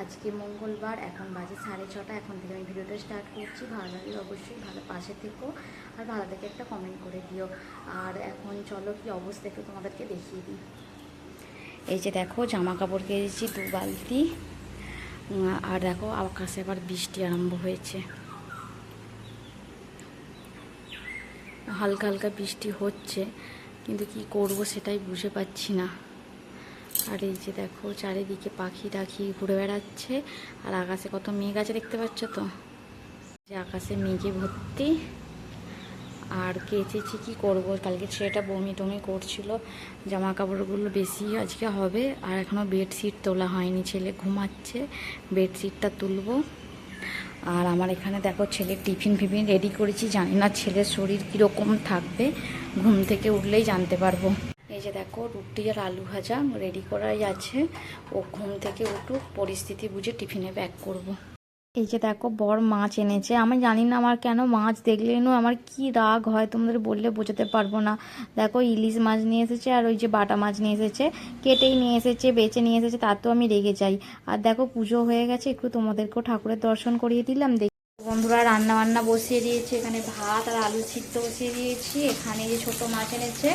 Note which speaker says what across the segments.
Speaker 1: আজকে মঙ্গলবার, এখন বাজে সাড়ে ছটা, এখন থেকে আমি ভিডিওটা স্টার্ট করছি। ভালো লাগলে অবশ্যই ভালো পাশে থেকো আর ভালো থেকে একটা কমেন্ট করে দিও। আর এখন চলো কি অবস্থা একটু তোমাদেরকে দেখিয়ে দিই। এই যে দেখো জামা কাপড় কেড়েছি দু বালতি। আর দেখো, আকাশে আবার বৃষ্টি আরম্ভ হয়েছে। হালকা হালকা বৃষ্টি হচ্ছে, কিন্তু কি করব সেটাই বুঝে পাচ্ছি না। আর এই যে দেখো চারিদিকে পাখি টাখি ঘুরে বেড়াচ্ছে, আর আকাশে কত মেঘ আছে দেখতে পাচ্ছ তো? যে আকাশে মেঘে ভর্তি। আর কেচেছি কি করব? কালকে ছেলেটা বমি টমি করছিল জামা কাপড়গুলো বেশি আজকে হবে, আর এখনও বেডশিট তোলা হয়নি, ছেলে ঘুমাচ্ছে বেডশিটটা তুলবো। আর আমার এখানে দেখো ছেলের টিফিন ফিফিন রেডি করেছি, জানি না ছেলের শরীর কীরকম থাকবে, ঘুম থেকে উঠলেই জানতে পারব। যে দেখো রুটি আর আলু ভাজা রেডি করাই আছে। ও ঘুম থেকে উঠুক, পরিস্থিতি বুঝে টিফিনে ব্যাক করব। এই যে দেখো বর মাছ এনেছে। আমি জানি না আমার কেন মাছ দেখলে না আমার কি রাগ হয়, তোমাদের বললে বোঝাতে পারব না। দেখো ইলিশ মাছ নিয়ে এসেছে আর ওই যে বাটা মাছ নিয়ে এসেছে, কেটেই নিয়ে এসেছে বেছে নিয়ে এসেছে তাতেও আমি রেগে যাই। আর দেখো পুজো হয়ে গেছে, একটু তোমাদেরকেও ঠাকুরের দর্শন করিয়ে দিলাম। দেখি বন্ধুরা রান্না বান্না বসিয়ে দিয়েছি, এখানে ভাত আর আলু সিদ্ধ বসিয়ে দিয়েছি। এখানে যে ছোট মাছ এনেছে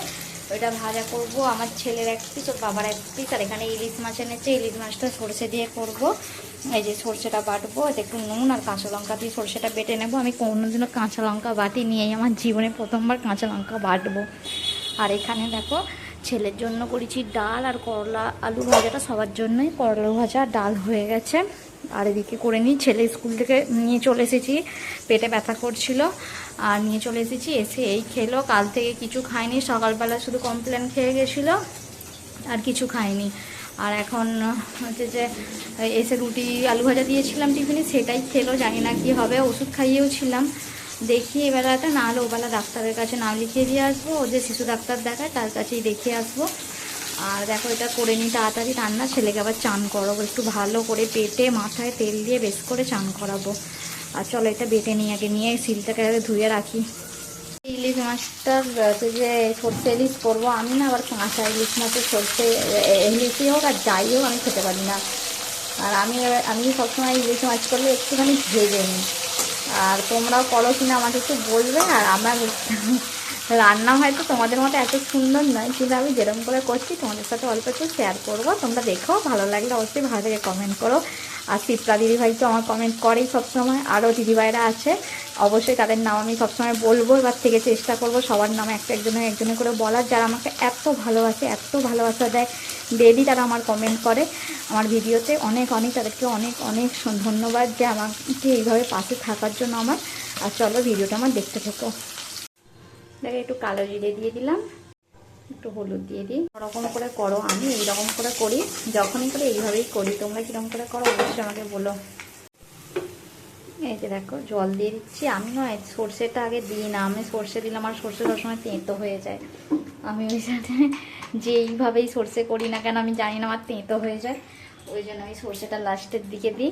Speaker 1: ওইটা ভাজা করব। আমার ছেলের এক পিস, ওর বাবার এক পিস, আর এখানে ইলিশ মাছ এনেছে। ইলিশ মাছটা সরষে দিয়ে করব। এই যে সরষেটা বাটবো একটু নুন আর কাঁচা লঙ্কা দিয়ে সরষেটা বেটে নেব। আমি কোনোদিনও কাঁচা লঙ্কা বাটি নিয়েই আমার জীবনে প্রথমবার কাঁচা লঙ্কা বাটবো। আর এখানে দেখো, ছেলের জন্য করেছি ডাল আর করলা আলু ভাজাটা, সবার জন্যই করলা ভাজা ডাল হয়ে গেছে। আর এদিকে করে নিই ছেলে স্কুল থেকে নিয়ে চলে এসেছি। পেটে ব্যথা করছিল। আর নিয়ে চলে এসেছি, এসে এই খেলো। কাল থেকে কিছু খায়নি সকালবেলা শুধু কমপ্লেন খেয়ে গেছিল, আর কিছু খাইনি। আর এখন হচ্ছে যে, এসে রুটি, আলু ভাজা দিয়েছিলাম টিফিনে, সেটাই খেলো, জানি না কি হবে, ওষুধ খাইয়েও ছিলাম দেখি এবেলাটা না হলে ওবেলা ডাক্তারের কাছে নাম লিখিয়ে দিয়ে আসব ও যে শিশু ডাক্তার দেখায়, তার কাছেই দেখিয়ে আসব। আর দেখো, এটা করে নিই তাড়াতাড়ি রান্না। ছেলেকে আবার চান করাবো, একটু ভালো করে পেটে মাথায় তেল দিয়ে বেশ করে চান করাবো। আর চলো, এটা বেটে নিয়ে আগে, নিয়ে সিলটাকে আগে ধুয়ে রাখি। ইলিশ মাছটার যে সর্ষে ইলিশ করব, আমি না আবার কাঁচা ইলিশ মাছের সর্ষে ইলিশই হোক আর যাই হোক, আমি খেতে পারি না। আর আমি আমি সবসময় ইলিশ মাছ করলে একটুখানি ভেজে নিই। আর তোমরাও করো কিনা আমাকে একটু বলবে, আর আমার রান্না হয়তো তোমাদের মতো এত সুন্দর নয়। কিন্তু আমি যেরকম করে করছি, তোমাদের সাথে অল্প একটু শেয়ার করব। তোমরা দেখো, ভালো লাগলে অবশ্যই ভালো থেকে কমেন্ট করো। আর শিপ্রা দিদিভাই তো আমার কমেন্ট করেই সবসময়। আরও দিদিভাইরা আছে। অবশ্যই তাদের নাম আমি সবসময় বলব। এবার থেকে চেষ্টা করব সবার নামে একটা একজনের একজনে করে বলার। যারা আমাকে এত ভালোবাসে, এত ভালোবাসা দেয় ডেলি তারা আমার কমেন্ট করে। আমার ভিডিওতে অনেক অনেক, তাদেরকে অনেক অনেক ধন্যবাদ যে আমাকে এইভাবে পাশে থাকার জন্য আমার। আর চলো, ভিডিওটা আমার দেখতে থেকো। দেখে একটু কালো জিরে দিয়ে দিলাম, একটু হলুদ দিয়ে দিই। ওরকম করে করো আমি, এইরকম করে করি। যখনই করে এইভাবেই করি। তোমরা কীরকম করে করো অবশ্যই আমাকে বলো। এই যে দেখো, জল দিয়ে দিচ্ছি। আমি নয় সর্ষেটা আগে দিই না। আমি সর্ষে দিলাম আমার সর্ষে সবসময় তেঁতো হয়ে যায়। আমি ওই সাথে যে এইভাবেই সর্ষে করি না কেন, আমি জানি না আমার তেঁতো হয়ে যায়। ওই জন্য আমি সর্ষেটা লাস্টের দিকে দিই।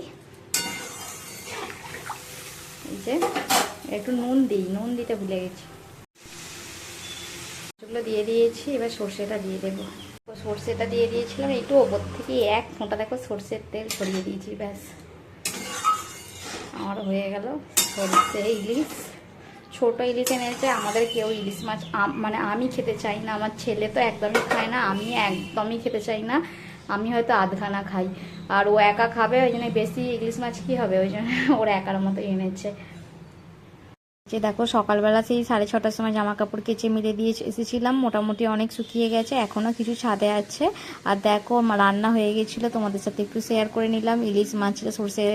Speaker 1: এই যে, একটু নুন দিই। নুন দিতে ভুলে গেছি। এগুলো দিয়ে দিয়েছি, এবার সর্ষেটা দিয়ে দেবো। সর্ষেটা দিয়ে দিয়েছিলাম, একটু ওপর থেকে এক ফোঁটা দেখো সর্ষের তেল ছড়িয়ে দিয়েছি, ব্যাস। আমার হয়ে গেল সর্ষে ইলিশ। ছোটো ইলিশ এনেছে, আমাদের কেউ ইলিশ মাছ মানে আমি খেতে চাই না, আমার ছেলে তো একদমই খায় না, আমি একদমই খেতে চাই না। আমি হয়তো আধখানা খাই। আর ও একা খাবে, ওই জন্য বেশি ইলিশ মাছ কী হবে, ওই জন্য ওর একার মতো এনেছে। যে দেখো, সকালবেলা সেই সাড়ে ছটার সময় জামা কাপড় কেচে মিলে দিয়ে এসেছিলাম। মোটামুটি অনেক শুকিয়ে গেছে এখনও কিছু ছাদে আছে। আর দেখো রান্না হয়ে গেছিল, তোমাদের সাথে একটু শেয়ার করে নিলাম। ইলিশ মাছটা সর্ষে,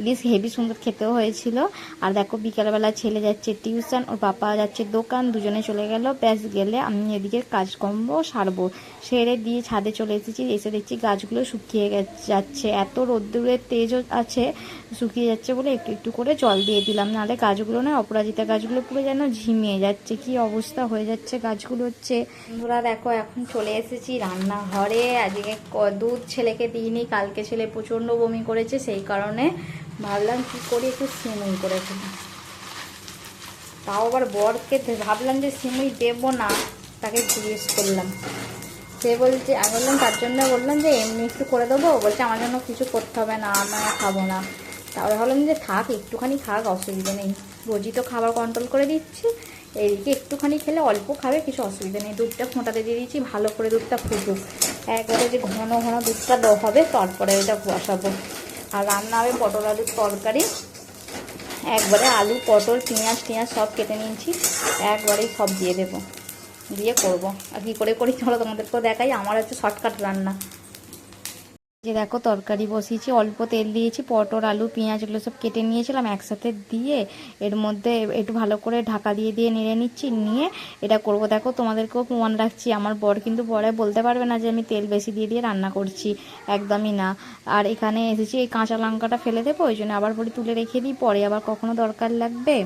Speaker 1: ইলিশ হেভি সুন্দর খেতেও হয়েছিল। আর দেখো, বিকালবেলা ছেলে যাচ্ছে টিউশন ওর পাপা যাচ্ছে দোকান, দুজনে চলে গেল। ব্যাস, গেলে আমি এদিকে কাজকর্ম সারবো। সেরে দিয়ে ছাদে চলে এসেছি, এসে দেখছি গাছগুলো শুকিয়ে যাচ্ছে। এত রোদ্দুরের তেজও আছে, শুকিয়ে যাচ্ছে বলে একটু একটু করে জল দিয়ে দিলাম। নাহলে গাছগুলো না অপরাজিতা গাছগুলো পুরো যেন ঝিমিয়ে যাচ্ছে। কি অবস্থা হয়ে যাচ্ছে গাছগুলো হচ্ছে। বন্ধুরা দেখো, এখন চলে এসেছি রান্নাঘরে। আজকে দুধ ছেলেকে দিইনি, কালকে ছেলে প্রচণ্ড বমি করেছে, সেই কারণে ভাবলাম কি করি, একটু সিমুই করে ফেলি। তাও আবার বরকে ভাবলাম যে সিমুই দেবো না, তাকে জিজ্ঞেস করলাম। সে বলছে, আমি বললাম, তার জন্য বললাম যে, এমনি একটু করে দেবো। বলছে, আমার জন্য কিছু করতে হবে না আমি আর খাব না। তারপরে ভাবলাম যে, থাক, একটুখানি খাক, অসুবিধা নেই। রোজই তো খাবার কন্ট্রোল করে দিচ্ছি। এইদিকে একটুখানি খেলে অল্প খাবে, কিছু অসুবিধা নেই। দুধটা ফোঁটাতে দিয়ে দিয়েছি ভালো করে দুধটা ফুটুক। একবারে যে ঘন ঘন দুধটা দেওয়া হবে, তারপরে ওইটা বসাবো। আর রান্না হবে পটল আলুর তরকারি। একবারে আলু, পটল, পেঁয়াজ, টিয়াজ সব কেটে নিয়েছি। একবারেই সব দিয়ে দেবো। দিয়ে করব। আর কী করে করি চলো তোমাদেরকেও দেখাই, আমার হচ্ছে শর্টকাট রান্না। যে দেখো তরকারি বসিয়েছি, অল্প তেল দিয়েছি, পটল, আলু, পেঁয়াজ এগুলো সব কেটে নিয়েছিলাম, একসাথে দিয়ে এর মধ্যে একটু ভালো করে ঢাকা দিয়ে দিয়ে নেড়ে নিচ্ছি, নিয়ে এটা করব। দেখো তোমাদেরকেও মনে রাখছি, আমার বর কিন্তু পরে বলতে পারবে না যে আমি তেল বেশি দিয়ে দিয়ে রান্না করছি, একদমই না। আর এখানে এসেছি, এই কাঁচা লঙ্কাটা ফেলে দেবো, ওই জন্য আবার পরে তুলে রেখে দিই, পরে আবার কখনো দরকার লাগবে।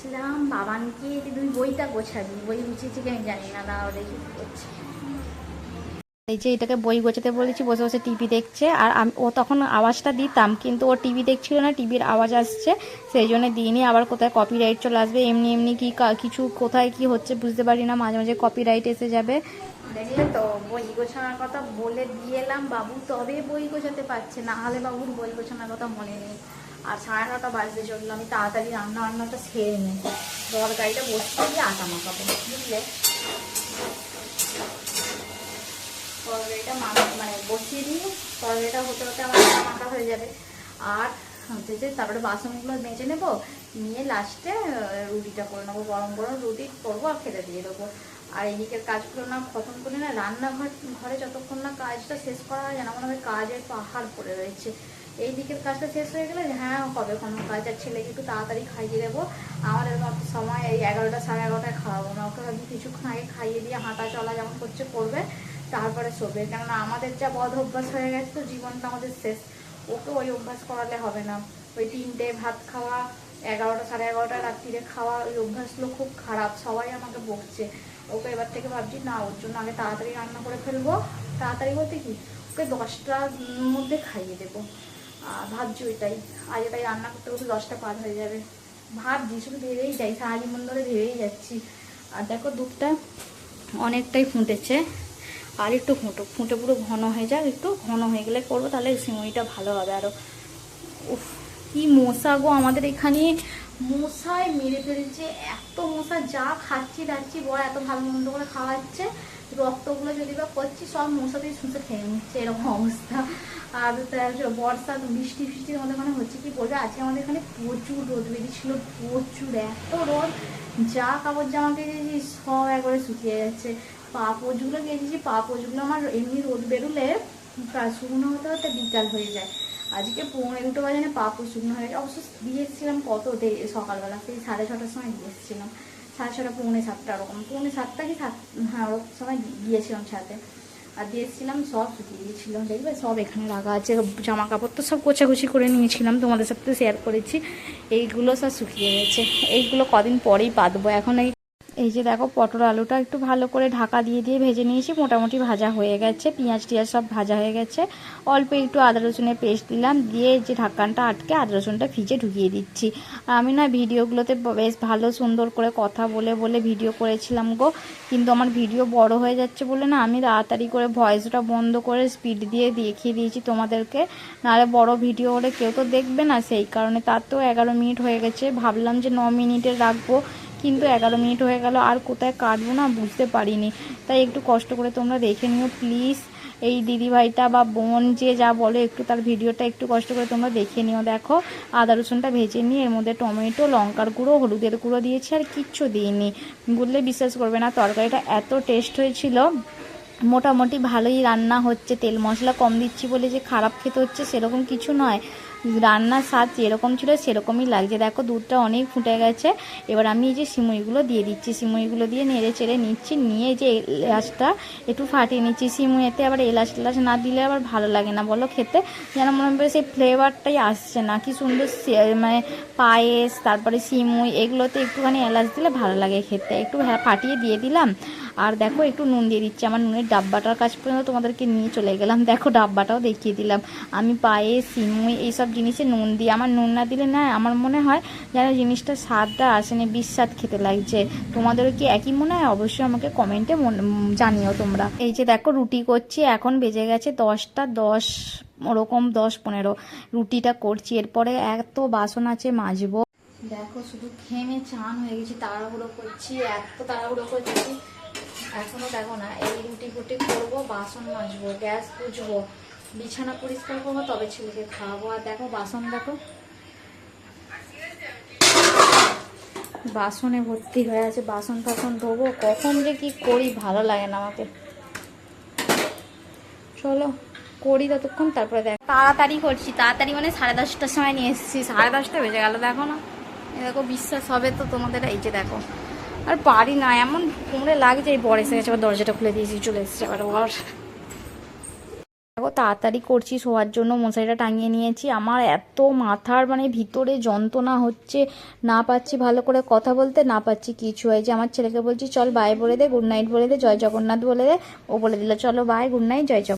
Speaker 1: বলেছিলাম বাবানকে তুই বইটা গোছাবি বই গুছিয়েছি কি আমি জানি না না দেখি করছে। এই যে এটাকে বই গোছাতে বলেছি বসে বসে টিভি দেখছে আর ও তখন আওয়াজটা দিতাম কিন্তু ও টিভি দেখছিল না টিভির আওয়াজ আসছে সেই জন্য দিইনি আবার কোথায় কপিরাইট চলে আসবে এমনি এমনি কি কা- কিছু কোথায় কি হচ্ছে বুঝতে পারি না মাঝে মাঝে কপিরাইট এসে যাবে। দেখলে তো বই গোছানোর কথা বলে দিয়ে এলাম বাবু তবে বই গোছাতে পারছে না হলে বাবুর বই গোছানোর কথা মনে নেই। আর সাড়ে নটা বাজতে চলল, আমি তাড়াতাড়ি রান্না বান্নাটা সেরে নিই। তরকারিটা বসতে গিয়ে আটা মাখাবো, বুঝলে? তরকারিটা মা- মানে বসিয়ে দিয়ে তরকারিটা হতে হতে আমার আটা মাখা হয়ে যাবে। আর হচ্ছে তারপরে বাসনগুলো মেজে নেব, নিয়ে লাস্টে রুটিটা করে নেব। গরম গরম রুটি করব আর খেতে দিয়ে দেবো। আর এদিকের কাজগুলো না খতম করে না, রান্নাঘর, ঘরে যতক্ষণ না কাজটা শেষ করা হয় যেন মনে হবে কাজের পাহাড় পড়ে রয়েছে। এই দিকের কাজটা শেষ হয়ে গেলে হ্যাঁ হবে কোনো কাজ। আর ছেলেকে একটু তাড়াতাড়ি খাইয়ে দেবো। আমাদের মতো সময় এই এগারোটা সাড়ে এগারোটায় খাওয়াবো না। ওকে আমি কিছুক্ষণ আগে খাইয়ে দিয়ে হাঁটা চলা যেমন করছে করবে, তারপরে শোবে। কেননা আমাদের যা বদ অভ্যাস হয়ে গেছে তো জীবনটা আমাদের শেষ। ওকে ওই অভ্যাস করালে হবে না। ওই তিনটে ভাত খাওয়া, এগারোটা সাড়ে এগারোটা রাত্রিরে খাওয়া, ওই অভ্যাসগুলো খুব খারাপ। সবাই আমাকে বকছে। ওকে এবার থেকে ভাবছি, না, ওর জন্য আগে তাড়াতাড়ি রান্না করে ফেলব। তাড়াতাড়ি বলতে কি? ওকে দশটার মধ্যে খাইয়ে দেবো। ভাবছি ওইটাই। আজ এটাই রান্না করতে করতে দশটা পার হয়ে যাবে। ভাবছি, শুধু ভেবেই যাই সারাজীবন ধরে ভেবেই যাচ্ছি। আর দেখো, দুধটা অনেকটাই ফুটেছে। আর একটু ফুটো ফুটে পুরো ঘন হয়ে যাক, একটু ঘন হয়ে গেলে করব, তাহলে সিমুইটা ভালো হবে আরও উফ। কি মশা গো, আমাদের এখানে মশায় মেরে ফেলছে, এত মশা যা খাচ্ছি দাচ্ছি, বড় এত ভালো মন্দ করে খাওয়াচ্ছে, রক্তগুলো যদি বা করছি, সব মশা দিয়ে শুষে খেয়ে নিচ্ছে, এরকম অবস্থা। আর বর্ষা, বৃষ্টি ফিষ্টির মধ্যে মানে হচ্ছে কি বলবে, আজকে আমাদের এখানে প্রচুর রোদ বেরিয়েছিল প্রচুর, এত রোদ। যা কাপড় জামা কেটেছি সব একবারে শুকিয়ে যাচ্ছে। পা পাপোজগুলো কেটেছি পাপোজগুলো আমার এমনি রোদ বেরোলে শুকনো হতে হতে বিকাল হয়ে যায়। আজকে পৌনে দুটো বাজে না পাপড় শুকনো হয়ে গেছে। অবশ্য দিয়ে এসেছিলাম কত সকালবেলা, সেই সাড়ে ছটার সময় দিয়ে এসেছিলাম সাড়ে ছটা, পৌনে সাতটা ওরকম। পৌনে সাতটা কি সাত হ্যাঁ ওরকম সময় গিয়েছিলাম সাথে। আর দিয়ে এসেছিলাম সব শুকিয়ে গিয়েছিলাম দেখবে? সব এখানে রাখা আছে। জামা কাপড় তো সব কোচাকুচি করে নিয়েছিলাম, তোমাদের সাথে শেয়ার করেছি। এইগুলো সব শুকিয়ে গেছে। এইগুলো কদিন পরেই পাতবো। এখন এই এই যে দেখো পটল আলুটা একটু ভালো করে ঢাকা দিয়ে দিয়ে ভেজে নিয়েছি, মোটামুটি ভাজা হয়ে গেছে, পেঁয়াজ টিয়াজ সব ভাজা হয়ে গেছে। অল্প একটু আদা রসুনের পেস্ট দিলাম, দিয়ে যে ঢাকানটা আটকে আদা রসুনটা ভিজে ঢুকিয়ে দিচ্ছি। আমি না ভিডিওগুলোতে বেশ ভালো সুন্দর করে কথা বলে বলে ভিডিও করেছিলাম গো, কিন্তু আমার ভিডিও বড় হয়ে যাচ্ছে বলে না আমি তাড়াতাড়ি করে ভয়েসটা বন্ধ করে স্পিড দিয়ে দেখিয়ে দিয়েছি তোমাদেরকে। নাহলে বড় ভিডিও হলে কেউ তো দেখবে না, সেই কারণে তার তো এগারো মিনিট হয়ে গেছে, ভাবলাম যে ন মিনিটের রাখব। কিন্তু এগারো মিনিট হয়ে গেল, আর কোথায় কাটবো না বুঝতে পারিনি। তাই একটু কষ্ট করে তোমরা দেখে নিও প্লিজ এই দিদিভাইটা বা বোন যে যা বলে, একটু তার ভিডিওটা একটু কষ্ট করে তোমরা দেখে নিও। দেখো, আদা রসুনটা ভেজে নিয়ে এর মধ্যে টমেটো, লঙ্কার গুঁড়ো, হলুদের গুঁড়ো দিয়েছি, আর কিচ্ছু দিইনি। বললে বিশ্বাস করবে না, তরকারিটা এত টেস্ট হয়েছিল। মোটামুটি ভালোই রান্না হচ্ছে, তেল মশলা কম দিচ্ছি বলে যে খারাপ খেতে হচ্ছে সেরকম কিছু নয়। রান্নার স্বাদ যেরকম ছিল সেরকমই লাগছে। দেখো দুধটা অনেক ফুটে গেছে। এবার আমি এই যে সিমুইগুলো দিয়ে দিচ্ছি। সিমুইগুলো দিয়ে নেড়ে চেড়ে নিচ্ছি। নিয়ে যে এলাচটা একটু ফাটিয়ে নিচ্ছি সিমুইতে আবার এলাচ টেলাচ না দিলে আবার ভালো লাগে না বলো খেতে। যেন মনে হবে সেই ফ্লেভারটাই আসছে না। কি সুন্দর মানে পায়েস, তারপরে সিমুই, এগুলোতে একটুখানি এলাচ দিলে ভালো লাগে খেতে। একটু হ্যাঁ ফাটিয়ে দিয়ে দিলাম। আর দেখো, একটু নুন দিয়ে দিচ্ছি। আমার নুনের ডাব্বাটার কাছ পর্যন্ত তোমাদেরকে নিয়ে চলে গেলাম। দেখো, ডাব্বাটাও দেখিয়ে দিলাম। আমি পায়ে, সিমুই এইসব জিনিসে নুন দিই। আমার নুন না দিলে না, আমার মনে হয় যেন জিনিসটা স্বাদটা আসেনি বিস্বাদ খেতে লাগছে। তোমাদেরও কি একই মনে হয়? অবশ্যই আমাকে কমেন্টে জানিও তোমরা। এই যে দেখো, রুটি করছি। এখন বেজে গেছে দশটা দশ, ওরকম দশ পনেরো। রুটিটা করছি। এরপরে এত বাসন আছে, মাজবো। দেখো, শুধু ঘেমে চান হয়ে গেছি, তাড়াহুড়ো করছি, এত তাড়াহুড়ো করছি। এখনও দেখো না, এই রুটি ফুটি করব, বাসন মাজবো, গ্যাস বুঝব বিছানা পরিষ্কার করব, তবে ছেলেকে খাওয়াবো। আর দেখো বাসন দেখো। বাসনে ভর্তি হয়ে আছে, বাসন টাসন ধোবো। কখন যে কি করি, ভালো লাগে না আমাকে। চলো, করি ততক্ষণ, তারপরে দেখ। তাড়াতাড়ি করছি, তাড়াতাড়ি মানে সাড়ে দশটার সময় নিয়ে এসেছি। সাড়ে দশটা বেজে গেল, দেখো না। দেখো, বিশ্বাস হবে তো তোমাদের, এই যে দেখো। আর পারি না, এমন কুমড়ে লাগছে এই বর এসে গেছে আবার দরজাটা খুলে দিয়েছি, চলে এসেছে আবার বর দেখো, তাড়াতাড়ি করছি, শোয়ার জন্য মশারিটা টাঙিয়ে নিয়েছি। আমার এত মাথার মানে ভিতরে যন্ত্রণা হচ্ছে, না পাচ্ছি ভালো করে কথা বলতে, না পাচ্ছি কিছু। হয়েছে আমার ছেলেকে বলছি, চল বাই বলে দে গুড নাইট বলে দে, জয় জগন্নাথ বলে দে। ও বলে দিল, চলো বাই গুড নাইট জয়